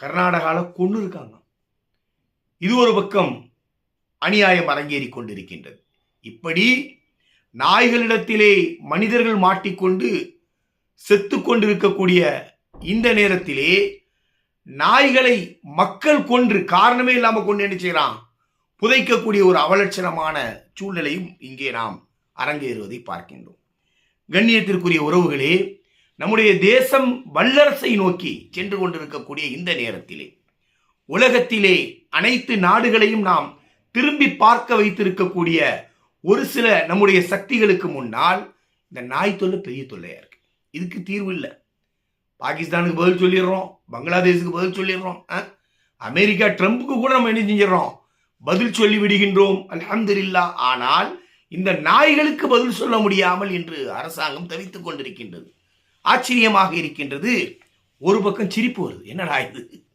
கர்நாடகாவில் கொண்டு இருக்காங்க. இது ஒரு பக்கம் அநியாயம் அரங்கேறி கொண்டிருக்கின்றது. இப்படி நாய்களிடத்திலே மனிதர்கள் மாட்டிக்கொண்டு செத்து கொண்டிருக்கக்கூடிய இந்த நேரத்திலே நாய்களை மக்கள் கொன்று காரணமே இல்லாமல் கொண்டு என்ன செய்கிறான் புதைக்கக்கூடிய ஒரு அவலட்சணமான சூழ்நிலையும் இங்கே நாம் அரங்கேறுவதை பார்க்கின்றோம். கண்ணியத்திற்குரிய உறவுகளே நம்முடைய தேசம் வல்லரசை நோக்கி சென்று கொண்டிருக்கக்கூடிய இந்த நேரத்திலே உலகத்திலே அனைத்து நாடுகளையும் நாம் திரும்பி பார்க்க வைத்திருக்கக்கூடிய ஒரு சில நம்முடைய சக்திகளுக்கு முன்னால் இந்த நாய் தொல்லை பெரிய தொல்லையா இருக்கு. இதுக்கு தீர்வு இல்லை. பாகிஸ்தானுக்கு பதில் சொல்லிடுறோம் பங்களாதேஷுக்கு பதில் சொல்லிடுறோம் ஆ? அமெரிக்கா ட்ரம்ப்புக்கு கூட நம்ம என்ன செஞ்சிடறோம்? பதில் சொல்லி விடுகின்றோம் அல்ஹம்துலில்லா. ஆனால் இந்த நாய்களுக்கு பதில் சொல்ல முடியாமல் இன்று அரசாங்கம் தவித்துக் கொண்டிருக்கின்றது. ஆச்சரியமாக இருக்கின்றது. ஒரு பக்கம் சிரிப்பு வருது. என்னடா இது?